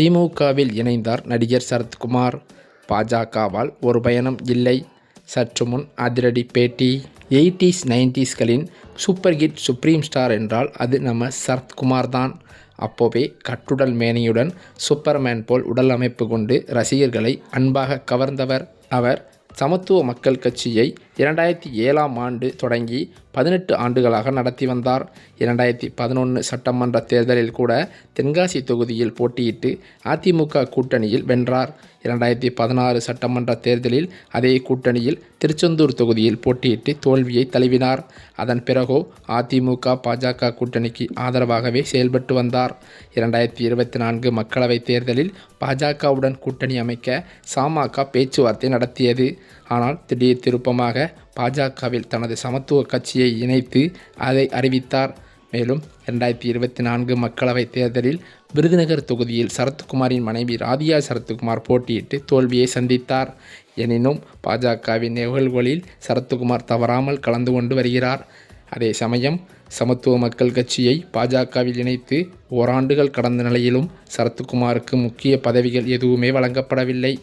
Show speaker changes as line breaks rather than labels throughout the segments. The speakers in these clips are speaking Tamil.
திமுகவில் இணைந்தார் நடிகர் சரத்குமார். பாஜகவால் ஒரு பயணம் இல்லை. சற்று முன் அதிரடி பேட்டி. எயிட்டிஸ் நைன்டிஸ்களின் சூப்பர் ஹிட் சுப்ரீம் ஸ்டார் என்றால் அது நம்ம சரத்குமார் தான். அப்போவே கட்டுடல் மேனியுடன் சூப்பர்மேன் போல் உடல் அமைப்பு கொண்டு ரசிகர்களை அன்பாக கவர்ந்தவர். அவர் சமத்துவ மக்கள் கட்சியை இரண்டாயிரத்தி ஏழாம் ஆண்டு தொடங்கி பதினெட்டு ஆண்டுகளாக நடத்தி வந்தார். இரண்டாயிரத்தி பதினொன்று சட்டமன்ற தேர்தலில் கூட தென்காசி தொகுதியில் போட்டியிட்டு அதிமுக கூட்டணியில் வென்றார். இரண்டாயிரத்தி பதினாறு சட்டமன்ற தேர்தலில் அதே கூட்டணியில் திருச்செந்தூர் தொகுதியில் போட்டியிட்டு தோல்வியை தழுவினார். அதன் பிறகோ அதிமுக பாஜக கூட்டணிக்கு ஆதரவாகவே செயல்பட்டு வந்தார். இரண்டாயிரத்தி இருபத்தி நான்கு மக்களவைத் தேர்தலில் பாஜகவுடன் கூட்டணி அமைக்க சாமாகா பேச்சுவார்த்தை நடத்தியது. ஆனால் திடீர் திருப்பமாக பாஜகவில் தனது சமத்துவ கட்சியை இணைத்து அதை அறிவித்தார். மேலும் ரெண்டாயிரத்தி இருபத்தி நான்கு மக்களவைத் தேர்தலில் விருதுநகர் தொகுதியில் சரத்குமாரின் மனைவி ராதியா சரத்குமார் போட்டியிட்டு தோல்வியை சந்தித்தார். எனினும் பாஜகவின் நிகழ்வுகளில் சரத்குமார் தவறாமல் கலந்து கொண்டு வருகிறார். அதே சமயம் சமத்துவ மக்கள் கட்சியை பாஜகவில் இணைத்து ஓராண்டுகள் கடந்த நிலையிலும் சரத்குமாருக்கு முக்கிய பதவிகள் எதுவுமே வழங்கப்படவில்லை.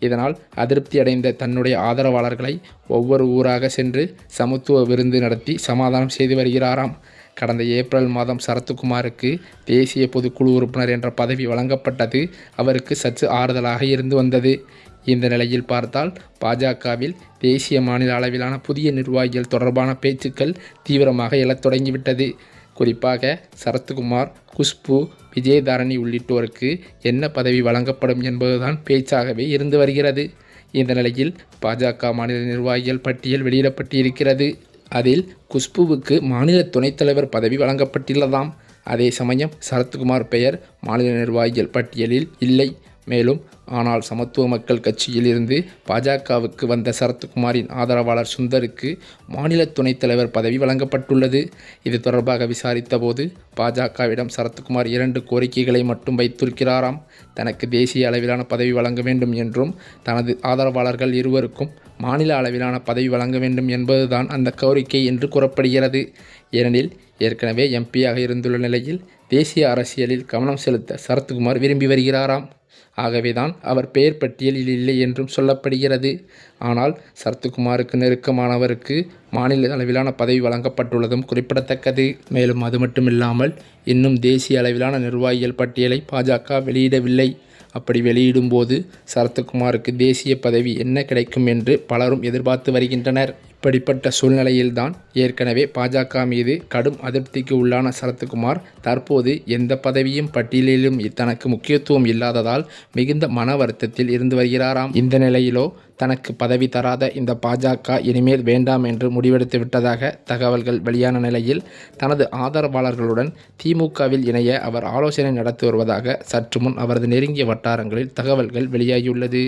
இதனால் அதிருப்தி அடைந்த தன்னுடைய ஆதரவாளர்களை ஒவ்வொரு ஊராக சென்று சமத்துவ விருந்து நடத்தி சமாதானம் செய்து வருகிறாராம். கடந்த ஏப்ரல் மாதம் சரத்குமாருக்கு தேசிய பொதுக்குழு உறுப்பினர் என்ற பதவி வழங்கப்பட்டது அவருக்கு சற்று ஆறுதலாக இருந்து வந்தது. இந்த நிலையில் பார்த்தால் பாஜகவில் தேசிய மாநில அளவிலான புதிய நிர்வாகிகள் தொடர்பான பேச்சுக்கள் தீவிரமாக எழத் தொடங்கிவிட்டது. குறிப்பாக சரத்குமார் குஷ்பு விஜயதாரணி உள்ளிட்டோருக்கு என்ன பதவி வழங்கப்படும் என்பதுதான் பேச்சாகவே இருந்து வருகிறது. இந்த நிலையில் பாஜக மாநில நிர்வாகிகள் பட்டியல் வெளியிடப்பட்டிருக்கிறது. அதில் குஷ்புவுக்கு மாநில துணைத் தலைவர் பதவி வழங்கப்பட்டுள்ளதாம். அதே சமயம் சரத்குமார் பெயர் மாநில நிர்வாகிகள் பட்டியலில் இல்லை. மேலும் ஆனால் சமத்துவ மக்கள் கட்சியில் இருந்து பாஜகவுக்கு வந்த சரத்குமாரின் ஆதரவாளர் சுந்தருக்கு மாநில துணைத் தலைவர் பதவி வழங்கப்பட்டுள்ளது. இது தொடர்பாக விசாரித்த போது பாஜகவிடம் சரத்குமார் இரண்டு கோரிக்கைகளை மட்டும் வைத்திருக்கிறாராம். தனக்கு தேசிய அளவிலான பதவி வழங்க வேண்டும் என்றும் தனது ஆதரவாளர்கள் இருவருக்கும் மாநில அளவிலான பதவி வழங்க வேண்டும் என்பதுதான் அந்த கோரிக்கை என்று கூறப்படுகிறது. ஏனெனில் ஏற்கனவே எம்பியாக இருந்துள்ள நிலையில் தேசிய அரசியலில் கவனம் செலுத்த சரத்குமார் விரும்பி வருகிறாராம். ஆகவேதான் அவர் பெயர் பட்டியலில் இல்லை என்றும் சொல்லப்படுகிறது. ஆனால் சரத்குமாருக்கு நெருக்கமானவருக்கு மாநில அளவிலான பதவி வழங்கப்பட்டுள்ளதும் குறிப்பிடத்தக்கது. மேலும் அது மட்டுமில்லாமல் இன்னும் தேசிய அளவிலான நிர்வாகிகள் பட்டியலை பாஜக வெளியிடவில்லை. அப்படி வெளியிடும்போது சரத்குமாருக்கு தேசிய பதவி என்ன கிடைக்கும் என்று பலரும் எதிர்பார்த்து வருகின்றனர். இப்படிப்பட்ட சூழ்நிலையில்தான் ஏற்கனவே பாஜக மீது கடும் அதிருப்திக்கு உள்ளான சரத்குமார் தற்போது எந்த பதவியும் பட்டியலிலும் தனக்கு முக்கியத்துவம் இல்லாததால் மிகுந்த மன வருத்தத்தில் இருந்து வருகிறாராம். இந்த நிலையிலோ தனக்கு பதவி தராத இந்த பாஜக இனிமேல் வேண்டாம் என்று முடிவெடுத்து விட்டதாக தகவல்கள் வெளியான நிலையில் தனது ஆதரவாளர்களுடன் திமுகவில் இணைய அவர் ஆலோசனை நடத்தி வருவதாக சற்று முன் அவரது நெருங்கிய வட்டாரங்களில் தகவல்கள் வெளியாகியுள்ளது.